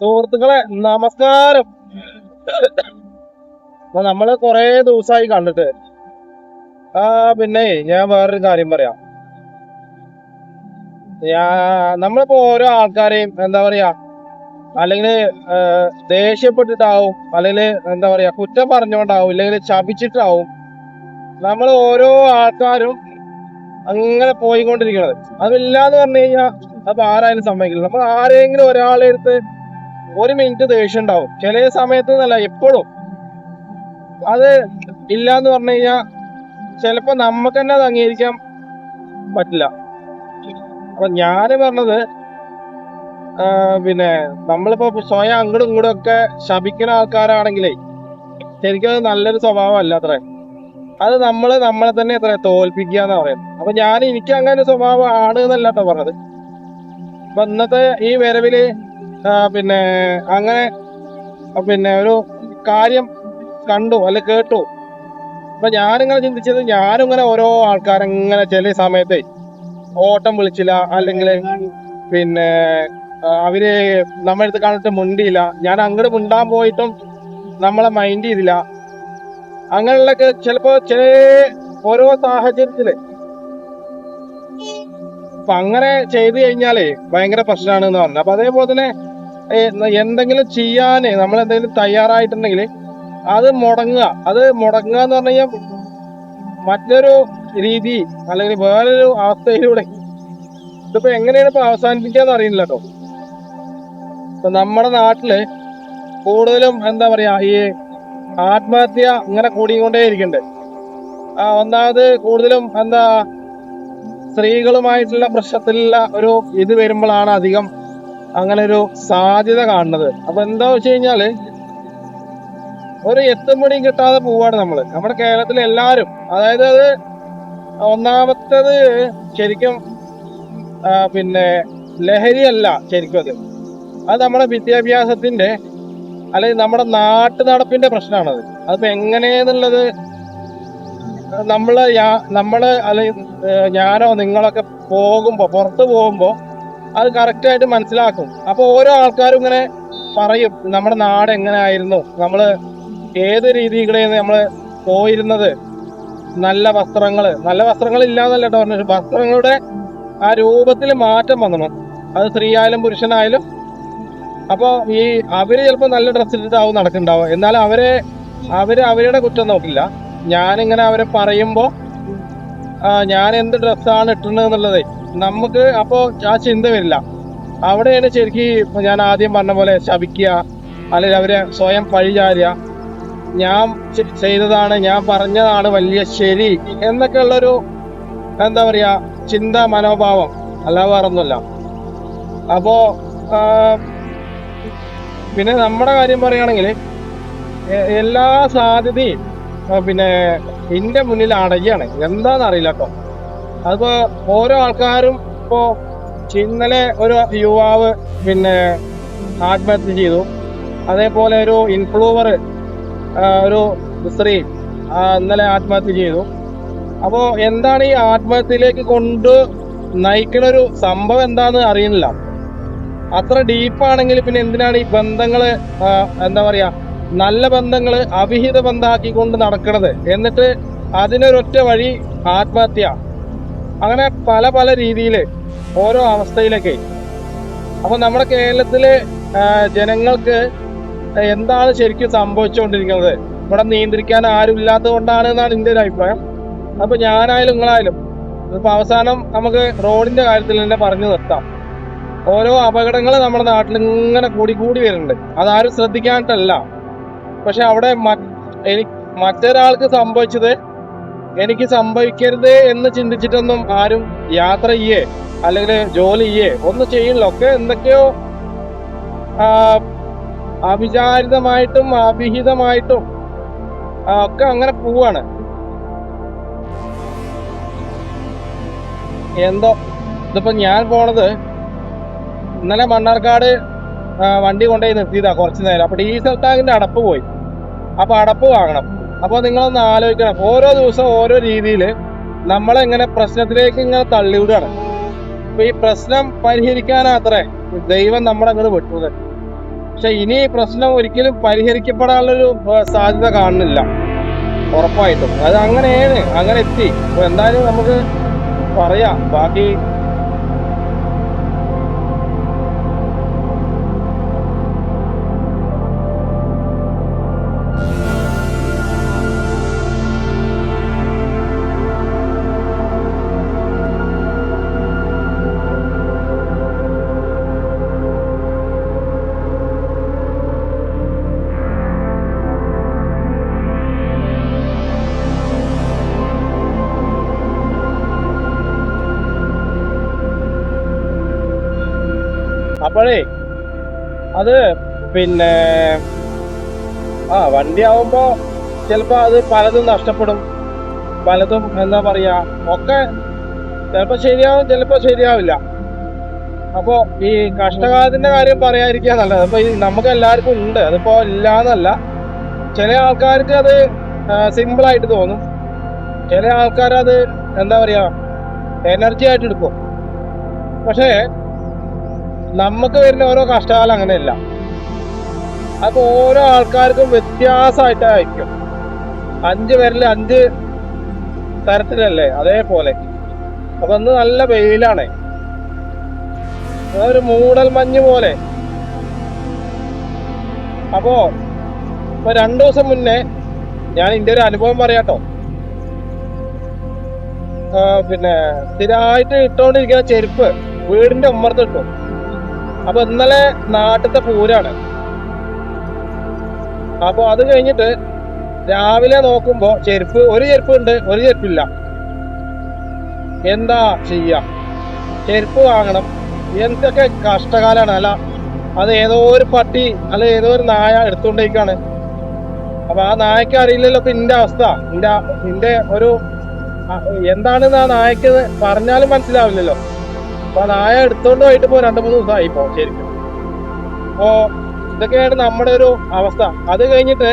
സുഹൃത്തുക്കളെ നമസ്കാരം. നമ്മൾ കൊറേ ദിവസമായി കണ്ടിട്ട്. ആ പിന്നെ ഞാൻ വേറൊരു കാര്യം പറയാം. ഞാ നമ്മളിപ്പോ ഓരോ ആൾക്കാരെയും എന്താ പറയാ അല്ലെങ്കിൽ ദേഷ്യപ്പെട്ടിട്ടാവും അല്ലെങ്കിൽ എന്താ പറയാ കുറ്റം പറഞ്ഞുകൊണ്ടാവും ഇല്ലെങ്കിൽ ശപിച്ചിട്ടാവും നമ്മൾ ഓരോ ആൾക്കാരും അങ്ങനെ പോയിക്കൊണ്ടിരിക്കുന്നത് അതില്ലാന്ന് പറഞ്ഞു കഴിഞ്ഞാൽ അപ്പൊ ആരായാലും സമ്മതിക്കില്ല. നമ്മൾ ആരെങ്കിലും ഒരാളെ അടുത്ത് ഒരു മിനിറ്റ് ദേഷ്യം ഉണ്ടാവും ചില സമയത്ത് എന്നല്ല എപ്പോഴും. അത് ഇല്ല എന്ന് പറഞ്ഞു കഴിഞ്ഞാൽ ചിലപ്പോ നമുക്ക് തന്നെ അത് അംഗീകരിക്കാൻ പറ്റില്ല. അപ്പൊ ഞാൻ പറഞ്ഞത് പിന്നെ നമ്മളിപ്പോ സ്വയം അങ്ങോട്ടും ഇങ്ങോട്ടും ഒക്കെ ശപിക്കുന്ന ആൾക്കാരാണെങ്കിലേ ശരിക്കും അത് നല്ലൊരു സ്വഭാവമല്ല അത്ര. അത് നമ്മൾ നമ്മളെ തന്നെ എത്ര തോൽപ്പിക്കുക എന്ന് പറയുന്നത്. അപ്പൊ ഞാൻ എനിക്ക് അങ്ങനെ സ്വഭാവം ആണ് എന്നല്ല പറഞ്ഞത്. അപ്പൊ ഇന്നത്തെ ഈ വരവിൽ പിന്നെ അങ്ങനെ പിന്നെ ഒരു കാര്യം കണ്ടു അല്ലെ കേട്ടു. അപ്പൊ ഞാനിങ്ങനെ ചിന്തിച്ചത് ഞാനും ഇങ്ങനെ ഓരോ ആൾക്കാരിങ്ങനെ ചില സമയത്ത് ഓട്ടം വിളിച്ചില്ല അല്ലെങ്കിൽ പിന്നെ അവർ നമ്മുടെ അടുത്ത് കണ്ടിട്ട് മുണ്ടിയില്ല. ഞാൻ അങ്ങോട്ട് മുണ്ടാൻ പോയിട്ടും നമ്മളെ മൈൻഡ് ചെയ്തില്ല. അങ്ങനെയുള്ളൊക്കെ ചിലപ്പോ ചില ഓരോ സാഹചര്യത്തിൽ. അപ്പൊ അങ്ങനെ ചെയ്തു കഴിഞ്ഞാലേ ഭയങ്കര പ്രശ്നമാണ് എന്ന് പറഞ്ഞു. അപ്പൊ അതേപോലെ തന്നെ എന്തെങ്കിലും ചെയ്യാനേ നമ്മൾ എന്തെങ്കിലും തയ്യാറായിട്ടുണ്ടെങ്കിൽ അത് മുടങ്ങുക. അത് മുടങ്ങുക എന്ന് പറഞ്ഞു കഴിഞ്ഞാൽ മറ്റൊരു രീതി അല്ലെങ്കിൽ വേറൊരു അവസ്ഥയിലൂടെ ഇതിപ്പോ എങ്ങനെയാണ് ഇപ്പൊ അവസാനിപ്പിക്കാന്ന് അറിയില്ല കേട്ടോ. നമ്മുടെ നാട്ടിൽ കൂടുതലും എന്താ പറയാ ഈ ആത്മഹത്യ ഇങ്ങനെ കൂടിക്കൊണ്ടേ ഇരിക്കുന്നുണ്ട് ഒന്നാമത് കൂടുതലും എന്താ സ്ത്രീകളുമായിട്ടുള്ള പ്രശ്നത്തിലുള്ള ഒരു ഇത് വരുമ്പോഴാണ് അധികം അങ്ങനെ ഒരു സാധ്യത കാണുന്നത്. അപ്പൊ എന്താ വെച്ച് കഴിഞ്ഞാൽ ഒരു എത്തുമ്പടിയും കിട്ടാതെ പോവാണ് നമ്മൾ. നമ്മുടെ കേരളത്തിലെ എല്ലാരും അതായത് അത് ഒന്നാമത്തത് ശരിക്കും പിന്നെ ലഹരിയല്ല ശരിക്കും അത്. അത് നമ്മുടെ വിദ്യാഭ്യാസത്തിന്റെ അല്ലെങ്കിൽ നമ്മുടെ നാട്ടു നടപ്പിന്റെ പ്രശ്നമാണത്. അതിപ്പോ എങ്ങനെയെന്നുള്ളത് നമ്മൾ നമ്മൾ അല്ലെങ്കിൽ ഞാനോ നിങ്ങളൊക്കെ പോകുമ്പോ പുറത്ത് പോകുമ്പോ അത് കറക്റ്റായിട്ട് മനസ്സിലാക്കും. അപ്പൊ ഓരോ ആൾക്കാരും ഇങ്ങനെ പറയും നമ്മുടെ നാട് എങ്ങനെ ആയിരുന്നു നമ്മൾ ഏത് രീതിയിലാണ് നമ്മൾ പോയിരുന്നത്? നല്ല വസ്ത്രങ്ങൾ നല്ല വസ്ത്രങ്ങൾ ഇല്ലാന്നല്ല കേട്ടോ പറഞ്ഞത്. വസ്ത്രങ്ങളുടെ ആ രൂപത്തിൽ മാറ്റം വന്നു. അത് സ്ത്രീയായാലും പുരുഷനായാലും. അപ്പോൾ ഈ അവർ ചിലപ്പോ നല്ല ഡ്രസ്സ് ഇട്ടിട്ടാവും നടക്കുന്നുണ്ടാവും എന്നാൽ അവരെ അവർ അവരുടെ കുറ്റം നോക്കില്ല. ഞാനിങ്ങനെ അവരെ പറയുമ്പോ ഞാൻ എന്ത് ഡ്രസ്സാണ് ഇട്ടുന്നത് എന്നുള്ളത് നമുക്ക് അപ്പോ ആ ചിന്ത വരില്ല. അവിടെയാണ് ശരിക്കും ഞാൻ ആദ്യം പറഞ്ഞ പോലെ ശപിക്കുക അല്ലെങ്കിൽ അവരെ സ്വയം പഴിചാരുക. ഞാൻ ചെയ്തതാണ് ഞാൻ പറഞ്ഞതാണ് വലിയ ശരി എന്നൊക്കെ ഉള്ളൊരു എന്താ പറയാ ചിന്ത മനോഭാവം. അല്ലാതെ വേറൊന്നുമില്ല. അപ്പോ പിന്നെ നമ്മുടെ കാര്യം പറയുകയാണെങ്കിൽ എല്ലാ സാധ്യതയും പിന്നെ എന്റെ മുന്നിൽ അടയാണ് എന്താന്ന് അറിയില്ല കേട്ടോ. അതിപ്പോ ഓരോ ആൾക്കാരും ഇപ്പോ ഇന്നലെ ഒരു യുവാവ് പിന്നെ ആത്മഹത്യ ചെയ്തു. അതേപോലെ ഒരു ഇൻഫ്ലൂവർ ഒരു സ്ത്രീ ഇന്നലെ ആത്മഹത്യ ചെയ്തു. അപ്പോ എന്താണ് ഈ ആത്മഹത്യയിലേക്ക് കൊണ്ട് നയിക്കുന്ന ഒരു സംഭവം എന്താണെന്ന് അറിയുന്നില്ല. അത്ര ഡീപ്പാണെങ്കിൽ പിന്നെ എന്തിനാണ് ഈ ബന്ധങ്ങൾ ആ, എന്താ പറയാ നല്ല ബന്ധങ്ങൾ അവിഹിത ബന്ധമാക്കിക്കൊണ്ട് നടക്കണത്? എന്നിട്ട് അതിനൊരൊറ്റ വഴി ആത്മഹത്യ. അങ്ങനെ പല പല രീതിയിൽ ഓരോ അവസ്ഥയിലൊക്കെ. അപ്പൊ നമ്മുടെ കേരളത്തിലെ ജനങ്ങൾക്ക് എന്താണ് ശരിക്കും സംഭവിച്ചുകൊണ്ടിരിക്കുന്നത്? ഇവിടെ നിയന്ത്രിക്കാൻ ആരും ഇല്ലാത്തത് കൊണ്ടാണ് എന്നാണ് എന്റെ ഒരു അഭിപ്രായം. അപ്പൊ ഞാനായാലും നിങ്ങളായാലും ഇപ്പൊ അവസാനം നമുക്ക് റോഡിന്റെ കാര്യത്തിൽ തന്നെ പറഞ്ഞു നിർത്താം. ഓരോ അപകടങ്ങൾ നമ്മുടെ നാട്ടിൽ ഇങ്ങനെ കൂടി കൂടി വരുന്നുണ്ട്. അതാരും ശ്രദ്ധിക്കാനിട്ടല്ല. പക്ഷെ അവിടെ മറ്റൊരാൾക്ക് സംഭവിച്ചത് എനിക്ക് സംഭവിക്കരുത് എന്ന് ചിന്തിച്ചിട്ടൊന്നും ആരും യാത്ര ചെയ്യേ അല്ലെങ്കിൽ ജോലി ചെയ്യേ ഒന്നും ചെയ്യില്ല. ഒക്കെ എന്തൊക്കെയോ അവിചാരിതമായിട്ടും അഭിഹിതമായിട്ടും ഒക്കെ അങ്ങനെ പോവാണ്. എന്തോ ഇതിപ്പോ ഞാൻ പോണത് ഇന്നലെ മണ്ണാർക്കാട് വണ്ടി കൊണ്ടുപോയി നിർത്തിയതാ കുറച്ചു നേരം. അപ്പൊ ഡീസൽ ടാങ്കിന്റെ അടപ്പ് പോയി. അപ്പൊ അടപ്പ് വാങ്ങണം. അപ്പൊ നിങ്ങളൊന്ന് ആലോചിക്കണം. ഓരോ ദിവസവും ഓരോ രീതിയിൽ നമ്മളെങ്ങനെ പ്രശ്നത്തിലേക്ക് ഇങ്ങനെ തള്ളിവിടുകയാണ്. അപ്പൊ ഈ പ്രശ്നം പരിഹരിക്കാനാത്രേ ദൈവം നമ്മളെ അങ്ങോട്ട് വിട്ടത് പക്ഷെ ഇനി ഈ പ്രശ്നം ഒരിക്കലും പരിഹരിക്കപ്പെടാനുള്ളൊരു സാധ്യത കാണുന്നില്ല. ഉറപ്പായിട്ടും. അത് അങ്ങനെയാണ്. അങ്ങനെ എത്തി. അപ്പൊ എന്തായാലും നമുക്ക് പറയാം. ബാക്കി അപ്പോഴേ അത് പിന്നെ ആ വണ്ടി ആവുമ്പോ ചിലപ്പോ അത് പലതും നഷ്ടപ്പെടും. പലതും എന്താ പറയാ ഒക്കെ ചിലപ്പോ ശരിയാവും ചിലപ്പോ ശരിയാവില്ല. അപ്പോ ഈ കഷ്ടകാലത്തിന്റെ കാര്യം പറയാതിരിക്കുക നല്ലത്. അപ്പൊ ഈ നമുക്ക് എല്ലാവർക്കും ഉണ്ട്. അതിപ്പോ ഇല്ലാന്നല്ല. ചില ആൾക്കാർക്ക് അത് സിമ്പിൾ ആയിട്ട് തോന്നും. ചില ആൾക്കാർ അത് എന്താ പറയാ എനർജി ആയിട്ട് എടുക്കും. പക്ഷേ നമുക്ക് വരുന്ന ഓരോ കഷ്ടകാലം അങ്ങനെയല്ല. അപ്പൊ ഓരോ ആൾക്കാർക്കും വ്യത്യാസമായിട്ടായിരിക്കും. അഞ്ച് പേരിൽ അഞ്ച് തരത്തിലല്ലേ? അതേപോലെ. അപ്പൊ അന്ന് നല്ല വെയിലാണ്. ഒരു മൂടൽ മഞ്ഞ് പോലെ. അപ്പോ ഇപ്പൊ രണ്ടു ദിവസം മുന്നേ ഞാൻ ഇന്റെ ഒരു അനുഭവം പറയാട്ടോ. പിന്നെ സ്ഥിരമായിട്ട് ഇട്ടോണ്ടിരിക്കുന്ന ചെരുപ്പ് വീടിന്റെ ഉമ്മർത്ത് ഇട്ടു. അപ്പൊ ഇന്നലെ നാട്ടിലത്തെ പൂരാണ്. അപ്പൊ അത് കഴിഞ്ഞിട്ട് രാവിലെ നോക്കുമ്പോ ചെരുപ്പ് ഒരു ചെരുപ്പ് ഉണ്ട് ഒരു ചെരുപ്പില്ല. എന്താ ചെയ്യ? ചെരുപ്പ് വാങ്ങണം. എന്തൊക്കെ കഷ്ടകാലാണ്? അല്ല അത് ഏതോ ഒരു പട്ടി അല്ല ഏതോ ഒരു നായ എടുത്തുകൊണ്ടേക്കാണ് അപ്പൊ ആ നായക്ക് അറിയില്ലല്ലോ ഇപ്പൊ ഇന്റെ അവസ്ഥ. ഇന്റെ ഇന്റെ ഒരു എന്താണെന്ന് ആ നായക്ക് പറഞ്ഞാലും മനസ്സിലാവില്ലല്ലോ. അപ്പൊ നായ എടുത്തോണ്ട് പോയിട്ട് ഇപ്പോ രണ്ടു മൂന്ന് ദിവസമായി ഇപ്പോ ശരിക്കും. അപ്പോ ഇതൊക്കെയാണ് നമ്മുടെ ഒരു അവസ്ഥ. അത് കഴിഞ്ഞിട്ട്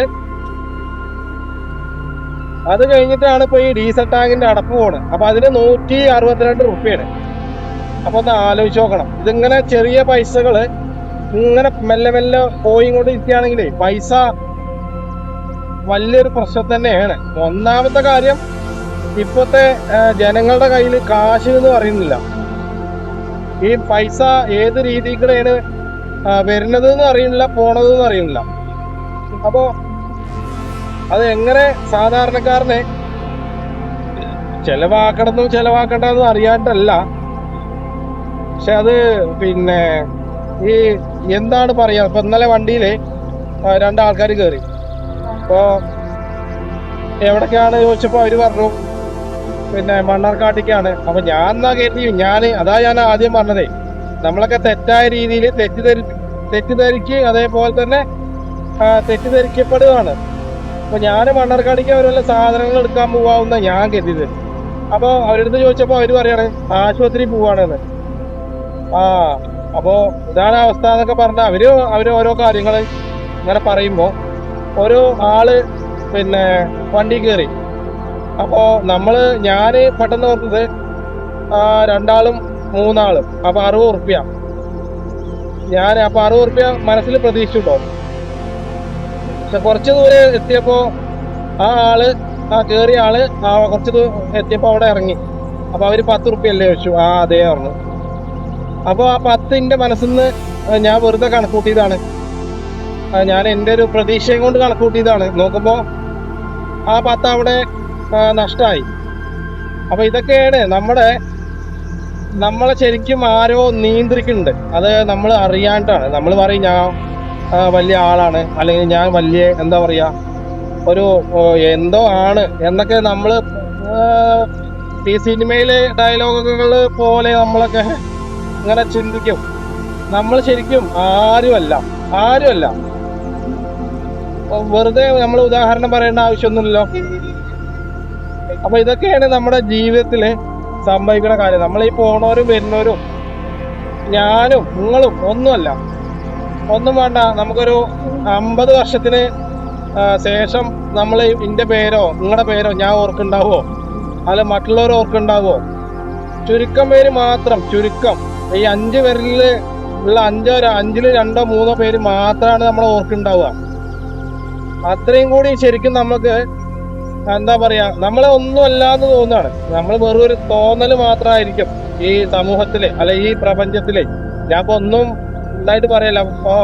അത് കഴിഞ്ഞിട്ടാണ് ഇപ്പൊ ഈ ഡീസൽ ടാങ്കിന്റെ അടപ്പ് പോണ്. അപ്പൊ അതിന് നൂറ്റി അറുപത്തിരണ്ട് റുപ്യാണ്. അപ്പൊ ഒന്ന് ആലോചിച്ച് നോക്കണം. ഇതിങ്ങനെ ചെറിയ പൈസകൾ ഇങ്ങനെ മെല്ലെ മെല്ലെ പോയി കൊണ്ട് ഇരിക്കുകയാണെങ്കിലേ പൈസ വലിയൊരു പ്രശ്നം തന്നെയാണ്. ഒന്നാമത്തെ കാര്യം ഇപ്പോഴത്തെ ജനങ്ങളുടെ കയ്യിൽ കാശ് എന്ന് പറയുന്നില്ല. ഈ പൈസ ഏത് രീതിയിലാണ് വരുന്നത് എന്ന് അറിയുന്നില്ല പോണത് എന്ന് അറിയുന്നില്ല. അപ്പോ അത് എങ്ങനെ സാധാരണക്കാരനെ ചെലവാക്കണമെന്നും ചെലവാക്കണ്ടെന്നും അറിയാണ്ടല്ല പക്ഷെ അത് പിന്നെ ഈ എന്താണ് പറയാ ഇപ്പൊ ഇന്നലെ വണ്ടിയിൽ രണ്ടാൾക്കാർ കയറി അപ്പോ എവിടേക്കാണ് ചോദിച്ചപ്പോ അവർ പറഞ്ഞു പിന്നെ മണ്ണാർക്കാട്ടിക്കാണ്. അപ്പൊ ഞാൻ എന്നാ കരുതി? ഞാൻ അതാ ഞാൻ ആദ്യം പറഞ്ഞതേ. നമ്മളൊക്കെ തെറ്റായ രീതിയിൽ തെറ്റിദ്ധരി തെറ്റിദ്ധരിക്ക് അതേപോലെ തന്നെ തെറ്റിദ്ധരിക്കപ്പെടുകയാണ് അപ്പൊ ഞാൻ മണ്ണാർക്കാടിക്ക് അവർ വല്ല സാധനങ്ങൾ എടുക്കാൻ പോവാവുന്ന ഞാൻ കരുതിയത്. അപ്പൊ അവരടുത്ത് ചോദിച്ചപ്പോ അവർ പറയാണ് ആശുപത്രി പോവാണെന്ന്. ആ അപ്പോ ഇതാണ് അവസ്ഥ എന്നൊക്കെ പറഞ്ഞ അവർ അവർ ഓരോ കാര്യങ്ങൾ ഇങ്ങനെ പറയുമ്പോ ഓരോ ആൾ പിന്നെ വണ്ടി കയറി അപ്പോ നമ്മൾ ഞാൻ പെട്ടെന്ന് ആ, രണ്ടാളും മൂന്നാളും. അപ്പൊ അറുപത് ഉറുപ്പ്യ. ഞാൻ അപ്പൊ അറുപത് ഉറുപ്പ്യ മനസ്സിൽ പ്രതീക്ഷിച്ചു കേട്ടോ പക്ഷെ കുറച്ച് ദൂരെ എത്തിയപ്പോ ആ ആൾ ആ കേറിയ ആൾ ആ കുറച്ച് ദൂരം എത്തിയപ്പോ അവിടെ ഇറങ്ങി. അപ്പൊ അവർ പത്ത് ഉറുപ്പ്യ അല്ലേ ചോദിച്ചു? ആ അതേ പറഞ്ഞു. അപ്പൊ ആ പത്തിന്റെ നിന്ന് ഞാൻ വെറുതെ കണക്കൂട്ടിയതാണ്. ഞാൻ എന്റെ ഒരു പ്രതീക്ഷയും കൊണ്ട് കണക്കൂട്ടിയതാണ്. നോക്കുമ്പോ ആ പത്ത് അവിടെ ആ, നഷ്ടായി. അപ്പൊ ഇതൊക്കെയാണ് നമ്മുടെ നമ്മളെ ശരിക്കും ആരോ നിയന്ത്രിക്കുന്നുണ്ട്. അത് നമ്മൾ അറിയാണ്ടാണ്. നമ്മൾ പറയും ഞാൻ വലിയ ആളാണ്. അല്ലെങ്കിൽ ഞാൻ വലിയ എന്താ പറയാ ഒരു എന്തോ ആണ്. എന്നൊക്കെ നമ്മൾ ഈ സിനിമയിലെ ഡയലോഗുകൾ പോലെ നമ്മളൊക്കെ ഇങ്ങനെ ചിന്തിക്കും. നമ്മൾ ശരിക്കും ആരുമല്ല. ആരുമല്ല. വെറുതെ നമ്മൾ ഉദാഹരണം പറയേണ്ട ആവശ്യമൊന്നുമില്ലല്ലോ. അപ്പൊ ഇതൊക്കെയാണ് നമ്മുടെ ജീവിതത്തിൽ സംഭവിക്കുന്ന കാര്യം. നമ്മൾ ഈ പോണവരും വരുന്നവരും ഞാനും നിങ്ങളും ഒന്നുമല്ല. ഒന്നും വേണ്ട. നമുക്കൊരു അമ്പത് വർഷത്തിന് ശേഷം നമ്മൾ ഇന്റെ പേരോ നിങ്ങളുടെ പേരോ ഞാൻ ഓർക്കുണ്ടാവോ അല്ല മറ്റുള്ളവർ ഓർക്കുണ്ടാവോ ചുരുക്കം പേര് മാത്രം ചുരുക്കം. ഈ അഞ്ച് പേരിൽ ഉള്ള അഞ്ചോ അഞ്ചിൽ രണ്ടോ മൂന്നോ പേര് മാത്രമാണ് നമ്മൾ ഓർക്കുണ്ടാവുക അത്രയും കൂടി ശരിക്കും നമുക്ക് എന്താ പറയാ നമ്മളെ ഒന്നും അല്ലാന്ന് തോന്നുകയാണ് നമ്മൾ വെറും ഒരു തോന്നൽ മാത്രമായിരിക്കും ഈ സമൂഹത്തിലെ അല്ലെ ഈ പ്രപഞ്ചത്തിലെ. ഞാൻ ഇപ്പൊ ഒന്നും ഇതായിട്ട് പറയല്ല. അപ്പോ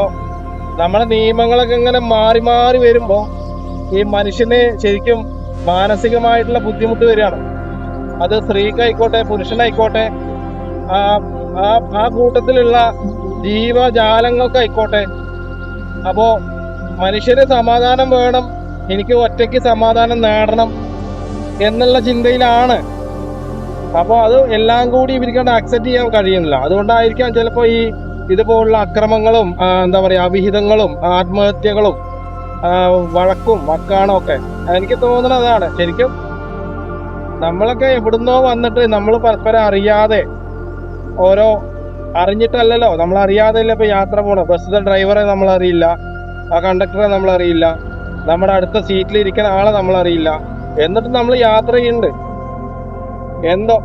നമ്മളെ നിയമങ്ങളൊക്കെ ഇങ്ങനെ മാറി മാറി വരുമ്പോ ഈ മനുഷ്യന് ശരിക്കും മാനസികമായിട്ടുള്ള ബുദ്ധിമുട്ട് വരികയാണ്. അത് സ്ത്രീക്കായിക്കോട്ടെ പുരുഷനായിക്കോട്ടെ ആ ആ കൂട്ടത്തിലുള്ള ജീവജാലങ്ങൾക്കായിക്കോട്ടെ. അപ്പോ മനുഷ്യന് സമാധാനം വേണം എനിക്ക് ഒറ്റയ്ക്ക് സമാധാനം നേടണം എന്നുള്ള ചിന്തയിലാണ്. അപ്പോൾ അത് എല്ലാം കൂടി ഇവർക്ക് അക്സെപ്റ്റ് ചെയ്യാൻ കഴിയുന്നില്ല. അതുകൊണ്ടായിരിക്കാം ചിലപ്പോൾ ഈ ഇതുപോലുള്ള അക്രമങ്ങളും എന്താ പറയുക അവിഹിതങ്ങളും ആത്മഹത്യകളും വഴക്കും വക്കാണോ ഒക്കെ. എനിക്ക് തോന്നുന്നത് അതാണ്. ശരിക്കും നമ്മളൊക്കെ എവിടുന്നോ വന്നിട്ട് നമ്മൾ പരസ്പരം അറിയാതെ ഓരോ അറിഞ്ഞിട്ടല്ലല്ലോ. നമ്മൾ അറിയാതെയല്ലേ ഇപ്പൊ യാത്ര പോകണം ബസ്സിലെ ഡ്രൈവറെ നമ്മൾ അറിയില്ല ആ കണ്ടക്ടറെ നമ്മൾ അറിയില്ല നമ്മുടെ അടുത്ത സീറ്റിൽ ഇരിക്കുന്ന ആളെ നമ്മൾ അറിയില്ല എന്നിട്ട് നമ്മൾ യാത്ര ചെയ്യുന്നുണ്ട്. എന്തോ